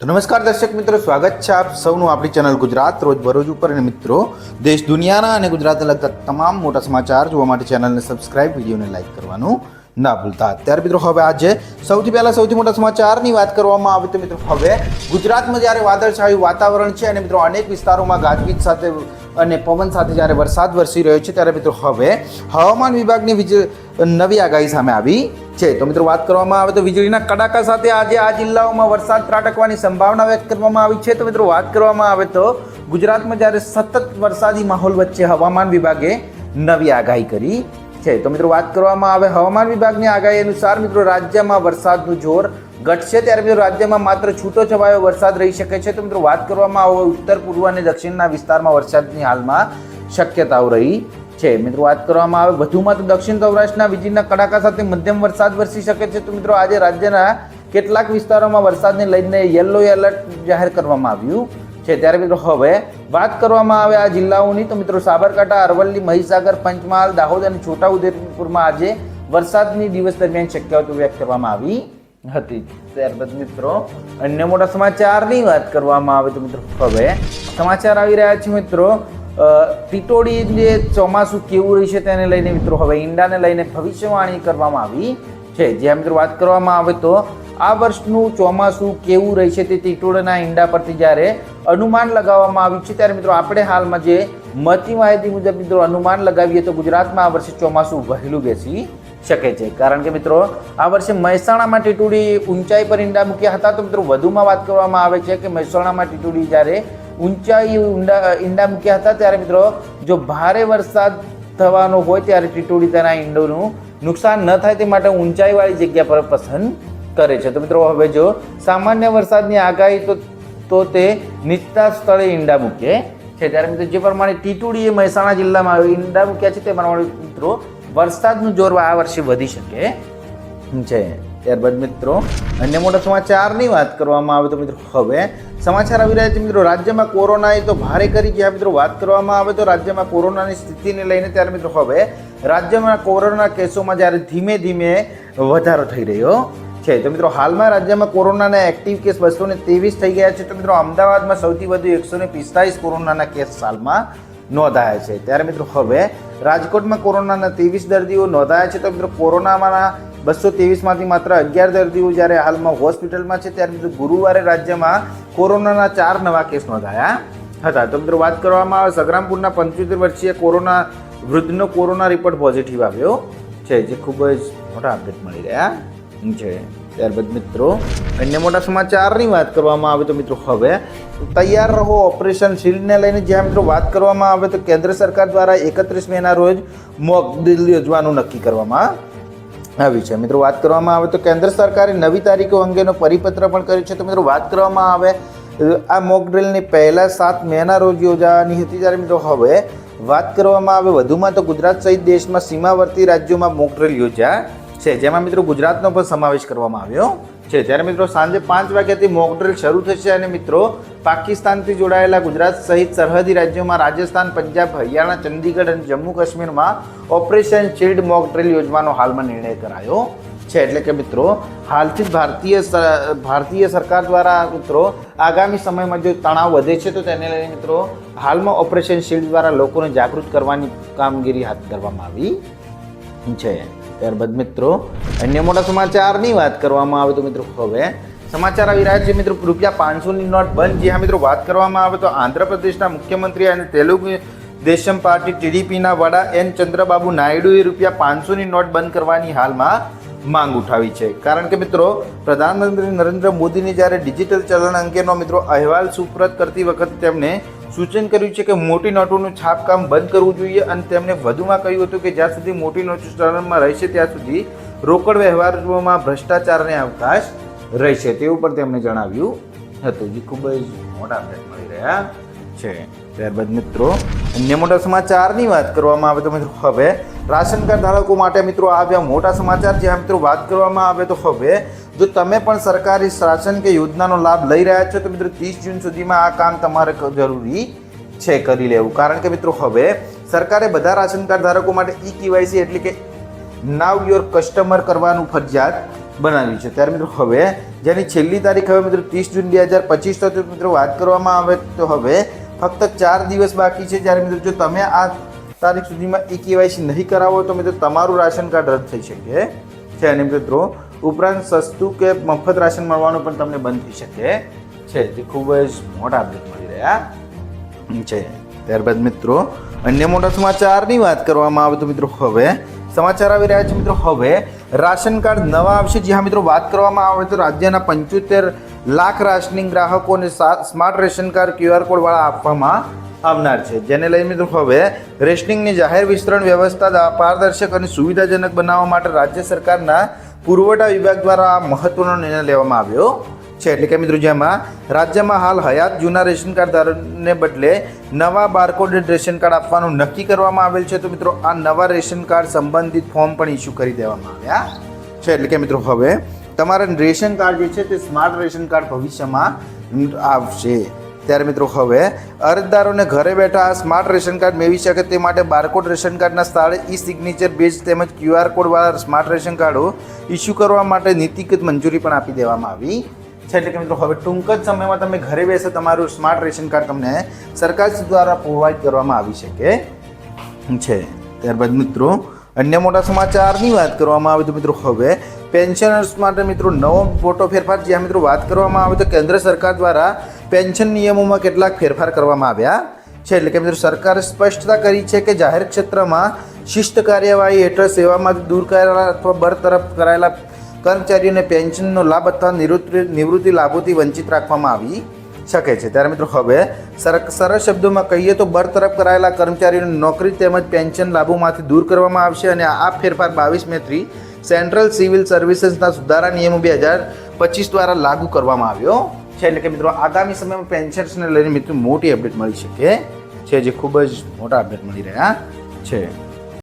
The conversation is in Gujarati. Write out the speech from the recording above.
તો નમસ્કાર દર્શક મિત્રો, સ્વાગત છે આપ સૌનું આપણી ચેનલ ગુજરાત રોજ બરોજ ઉપર. અને મિત્રો, દેશ દુનિયાના અને ગુજરાતને લગતા તમામ મોટા સમાચાર જોવા માટે ચેનલને સબસ્ક્રાઇબ, વિડીયોને લાઇક કરવાનું ના ભૂલતા. અત્યારે મિત્રો, હવે આજે સૌથી પહેલાં સૌથી મોટા સમાચારની વાત કરવામાં આવે તો મિત્રો, હવે ગુજરાતમાં જ્યારે વાદળછાયું વાતાવરણ છે અને મિત્રો, અનેક વિસ્તારોમાં ગાજવીજ સાથે અને પવન સાથે જ્યારે વરસાદ વરસી રહ્યો છે, ત્યારે મિત્રો, હવે હવામાન વિભાગની નવી આગાહી સામે આવી છે. તો મિત્રો વાત કરવામાં આવે તો વીજળીના કડાકા સાથે આજે આ જિલ્લાઓમાં વરસાદ ત્રાટકવાની સંભાવના વ્યક્ત કરવામાં આવી છે. તો મિત્રો વાત કરવામાં આવે તો ગુજરાતમાં જ્યારે સતત વરસાદી માહોલ વચ્ચે હવામાન વિભાગે નવી આગાહી કરી છે. તો મિત્રો વાત કરવામાં આવે હવામાન વિભાગની આગાહી અનુસાર મિત્રો રાજ્યમાં વરસાદનું જોર ઘટશે. ત્યારે મિત્રો રાજ્યમાં માત્ર છૂટો છવાયો વરસાદ રહી શકે છે. તો મિત્રો વાત કરવામાં આવે ઉત્તર, પૂર્વ અને દક્ષિણના વિસ્તારમાં વરસાદની હાલમાં શક્યતાઓ રહી છે. મિત્રો, વાત કરવામાં આવે, વધુમાં તો દક્ષિણ સૌરાષ્ટ્રના વીજળીના કડાકા સાથે મધ્યમ વરસાદ વરસી શકે છે. તો મિત્રો, આજે રાજ્યના કેટલાક વિસ્તારોમાં વરસાદને લઈને યલો એલર્ટ જાહેર કરવામાં આવ્યું છે. ત્યારે મિત્રો, હવે વાત કરવામાં આવે આ જિલ્લાઓની. તો મિત્રો, સાબરકાંઠા, અરવલ્લી, મહીસાગર, પંચમહાલ, દાહોદ અને છોટાઉદેપુરમાં આજે વરસાદની દિવસ દરમિયાન શક્યતાઓ વ્યક્ત કરવામાં આવી હતી. ત્યારબાદ મિત્રો, અન્ય મોટા સમાચારની વાત કરવામાં આવે તો મિત્રો, હવે સમાચાર આવી રહ્યા છે. મિત્રો અ, ટીટોડી જે ચોમાસું કેવું રહેશે તેને લઈને મિત્રો હવે ઈંડાને લઈને ભવિષ્યવાણી કરવામાં આવી છે. જ્યાં મિત્રો વાત કરવામાં આવે તો આ વર્ષનું ચોમાસું કેવું રહેશે તે ટીટોળના ઈંડા પરથી જ્યારે અનુમાન લગાવવામાં આવ્યું છે ત્યારે મિત્રો આપણે હાલમાં જે મળતી માહિતી મુજબ મિત્રો અનુમાન લગાવીએ તો ગુજરાતમાં આ વર્ષે ચોમાસું વહેલું બેસી શકે છે. કારણ કે મિત્રો આ વર્ષે મહેસાણામાં ટીટુડી ઊંચાઈ પર ઈંડા મૂક્યા હતા. તો મિત્રો વધુમાં વાત કરવામાં આવે છે કે મહેસાણામાં ટીટુડી જ્યારે ઊંચાઈ ઊંડા ઈંડા મૂક્યા હતા? ત્યારે મિત્રો, જો ભારે વરસાદ થવાનો હોય ત્યારે ટીટુડી તેના ઈંડોનું નુકસાન ન થાય તે માટે ઊંચાઈવાળી જગ્યા પર પસંદ કરે છે. તો મિત્રો, હવે જો સામાન્ય વરસાદની આગાહી, તો તો તે નીચતા સ્થળે ઈંડા મૂકે છે. ત્યારે મિત્રો, જે પ્રમાણે ટીટુડીએ મહેસાણા જિલ્લામાં ઈંડા મૂક્યા છે, તે પ્રમાણે મિત્રો, વરસાદનું જોર આ વર્ષે વધી શકે છે. ત્યારબાદ મિત્રો, અન્ય મોટા સમાચારની વાત કરવામાં આવે તો મિત્રો, હવે સમાચાર આવી રહ્યા છે મિત્રો, રાજ્યમાં કોરોનાએ તો ભારે કરી ગયા. મિત્રો, વાત કરવામાં આવે તો રાજ્યમાં કોરોનાની સ્થિતિને લઈને ત્યારે મિત્રો હવે રાજ્યમાં કોરોના કેસોમાં જ્યારે ધીમે ધીમે વધારો થઈ રહ્યો છે. તો મિત્રો, હાલમાં રાજ્યમાં કોરોનાના એક્ટિવ કેસ બસો ને ત્રેવીસ થઈ ગયા છે. તો મિત્રો, અમદાવાદમાં સૌથી વધુ એકસો ને પિસ્તાલીસ કોરોનાના કેસ હાલમાં નોંધાયા છે. ત્યારે મિત્રો, હવે રાજકોટમાં કોરોનાના ત્રેવીસ દર્દીઓ નોંધાયા છે. તો મિત્રો, કોરોનામાંના બસો ત્રેવીસમાંથી માત્ર અગિયાર દર્દીઓ જ્યારે હાલમાં હોસ્પિટલમાં છે, ત્યારે ગુરુવારે રાજ્યમાં કોરોનાના ચાર નવા કેસ નોંધાયા. હતા. તો મિત્રો વાત કરવામાં આવે, સંગ્રામપુરના પંચોતેર વર્ષીય કોરોના વૃદ્ધનો કોરોના રિપોર્ટ પોઝિટિવ આવ્યો છે, જે ખૂબ જ મોટા અપડેટ મળી રહ્યા છે. ત્યારબાદ મિત્રો, અન્ય મોટા સમાચારની વાત કરવામાં આવે તો મિત્રો હવે તૈયાર રહો ઓપરેશન શિલ્ડને લઈને. જ્યાં મિત્રો વાત કરવામાં આવે તો કેન્દ્ર સરકાર દ્વારા એકત્રીસ મેના રોજ મોક ડ્રીલ યોજવાનું નક્કી કરવામાં આવી છે. મિત્રો, વાત કરવામાં આવે તો કેન્દ્ર સરકારે નવી તારીખો અંગેનો પરિપત્ર પણ કર્યો છે. તો મિત્રો, વાત કરવામાં આવે આ મોક ડ્રિલની પહેલા સાત મેના રોજ યોજાવાની હતી. જ્યારે મિત્રો, હવે વાત કરવામાં આવે વધુમાં તો ગુજરાત સહિત દેશમાં સીમાવર્તી રાજ્યોમાં મોક ડ્રિલ યોજ્યા છે. જેમાં મિત્રો ગુજરાતનો પણ સમાવેશ કરવામાં આવ્યો છે. ત્યારે મિત્રો સાંજે પાંચ વાગ્યાથી મોક ડ્રીલ શરૂ થશે અને મિત્રો પાકિસ્તાનથી જોડાયેલા ગુજરાત સહિત સરહદી રાજ્યોમાં રાજસ્થાન, પંજાબ, હરિયાણા, ચંદીગઢ અને જમ્મુ કાશ્મીરમાં ઓપરેશન શિલ્ડ મોક ડ્રીલ યોજવાનો હાલમાં નિર્ણય કરાયો છે. એટલે કે મિત્રો હાલથી જ ભારતીય ભારતીય સરકાર દ્વારા મિત્રો આગામી સમયમાં જો તણાવ વધે છે તો તેને લઈને મિત્રો હાલમાં ઓપરેશન શિલ્ડ દ્વારા લોકોને જાગૃત કરવાની કામગીરી હાથ ધરવામાં આવી છે. ત્યારબાદ મિત્રો, અન્ય મોટા સમાચારની વાત કરવામાં આવે તો મિત્રો હવે, સમાચાર આવી રહ્યા છે મિત્રો, રૂપિયા પાંચસોની નોટ બંધ. જ્યાં મિત્રો, વાત કરવામાં આવે તો આંધ્રપ્રદેશના મુખ્યમંત્રી અને તેલુગુ દેશમ પાર્ટી ટીડીપીના વડા એન ચંદ્રબાબુ નાયડુએ રૂપિયા પાંચસોની નોટ બંધ કરવાની હાલમાં માંગ ઉઠાવી છે. કારણ કે મિત્રો, પ્રધાનમંત્રી નરેન્દ્ર મોદીની જ્યારે ડિજિટલ ચલણ અંગેનો મિત્રો અહેવાલ સુપ્રત કરતી વખતે તેમણે સૂચન કર્યું છે કે મોટી નોટોનું છાપકામ બંધ કરવું જોઈએ અને તેમણે વધુમાં કહ્યું હતું કે જ્યાં સુધી મોટી નોટો ચલણમાં રહેશે, ત્યાં સુધી રોકડ વ્યવહારોમાં ભ્રષ્ટાચારને અવકાશ રહેશે. તેવું પણ તેમણે જણાવ્યું હતું. જે, ખૂબ જ મોટા અપડેટ મળી રહ્યા છે. ત્યારબાદ મિત્રો, અન્ય મોટા સમાચારની વાત કરવામાં આવે તો મિત્રો, હવે રાશન કાર્ડ ધારકો માટે મિત્રો આવ્યા મોટા સમાચાર. જ્યાં મિત્રો વાત કરવામાં આવે તો હવે જો તમે પણ સરકારી શાસન કે યોજનાનો લાભ લઈ રહ્યા છો, તો મિત્રો ત્રીસ જૂન સુધીમાં આ કામ તમારે જરૂરી છે, કરી લેવું. કારણ કે મિત્રો હવે સરકારે બધા રાશન કાર્ડ ધારકો માટે ઈ કેવાયસી એટલે કે નાવ યોર કસ્ટમર કરવાનું ફરજિયાત બનાવ્યું છે. ત્યારે મિત્રો હવે જેની છેલ્લી તારીખ હવે મિત્રો ત્રીસ જૂન બે હજાર પચીસ તો મિત્રો વાત કરવામાં આવે તો હવે ફક્ત ચાર દિવસ બાકી છે. જ્યારે મિત્રો જો તમે આ તારીખ સુધીમાં ઈ કેવાયસી નહીં કરાવો તો મિત્રો તમારું રાશન કાર્ડ રદ થઈ શકે. છે અને મિત્રો? ઉપરાંત સસ્તું કે મફત રાશન મળવાનું પણ તમને બંધ થઈ શકે. છે જે ખૂબ જ મોટા અપડેટ મળી રહ્યા. છે, ત્યારબાદ મિત્રો, અન્ય મોટા સમાચારની વાત કરવામાં આવે તો મિત્રો હવે, સમાચાર આવી રહ્યા છે મિત્રો. હવે, રાશન કાર્ડ નવા આવશે. જ્યાં મિત્રો વાત કરવામાં આવે તો રાજ્યના પંચોતેર લાખ રાશનિંગ ગ્રાહકોને સ્માર્ટ રેશન કાર્ડ ક્યુઆર કોડવાળા આપવામાં આવનાર છે. જેને લઈને મિત્રો હવે રેશનિંગની જાહેર વિસ્તરણ વ્યવસ્થા પારદર્શક અને સુવિધાજનક બનાવવા માટે રાજ્ય સરકારના પુરવઠા વિભાગ દ્વારા આ મહત્વનો નિર્ણય લેવામાં આવ્યો છે. એટલે કે મિત્રો જેમાં રાજ્યમાં હાલ હયાત જૂના રેશન કાર્ડ ધારકને બદલે નવા બારકોડેડ રેશન કાર્ડ આપવાનું નક્કી કરવામાં આવેલ છે. તો મિત્રો આ નવા રેશન કાર્ડ સંબંધિત ફોર્મ પણ ઇસ્યુ કરી દેવામાં આવ્યા છે. એટલે કે મિત્રો હવે તમારા રેશન કાર્ડ જે છે તે સ્માર્ટ રેશન કાર્ડ ભવિષ્યમાં આવશે. ત્યારે મિત્રો હવે અરજદારોને ઘરે બેઠા સ્માર્ટ રેશન કાર્ડ મેળવી શકે તે માટે બારકોડ રેશન કાર્ડના સ્થળે ઈ સિગ્નેચર બેઝ તેમજ ક્યુઆર કોડવાળા સ્માર્ટ રેશન કાર્ડો ઇસ્યુ કરવા માટે નીતિગત મંજૂરી પણ આપી દેવામાં આવી. છે એટલે કે મિત્રો હવે ટૂંક જ સમયમાં તમે ઘરે બેસે તમારું સ્માર્ટ રેશન કાર્ડ તમને સરકાર દ્વારા પ્રોવાઈડ કરવામાં આવી શકે છે. ત્યારબાદ મિત્રો અન્ય મોટા સમાચારની વાત કરવામાં આવે તો મિત્રો હવે પેન્શનર્સ માટે મિત્રો નવો મોટો ફેરફાર જ્યાં મિત્રો વાત કરવામાં આવે તો કેન્દ્ર સરકાર દ્વારા પેન્શન નિયમોમાં કેટલાક ફેરફાર કરવામાં આવ્યા છે. એટલે કે મિત્રો સરકારે સ્પષ્ટતા કરી છે કે જાહેર ક્ષેત્રમાં શિસ્ત કાર્યવાહી હેઠળ સેવામાંથી દૂર કરાયેલા અથવા બરતરફ કરાયેલા કર્મચારીઓને પેન્શનનો લાભ અથવા નિવૃત્તિ નિવૃત્તિ લાભોથી વંચિત રાખવામાં આવી શકે છે. ત્યારે મિત્રો હવે સર- સરળ શબ્દોમાં કહીએ તો બરતરફ કરાયેલા કર્મચારીઓની નોકરી તેમજ પેન્શન લાભોમાંથી દૂર કરવામાં આવશે અને આ ફેરફાર બાવીસ મેથી સેન્ટ્રલ સિવિલ સર્વિસીસના સુધારા નિયમો બે હજાર પચીસ દ્વારા લાગુ કરવામાં આવ્યો. છે એટલે કે મિત્રો આગામી સમયમાં પેન્શન્સને લઈને મિત્રો મોટી અપડેટ મળી શકે છે જે ખૂબ જ મોટા અપડેટ મળી રહ્યા છે.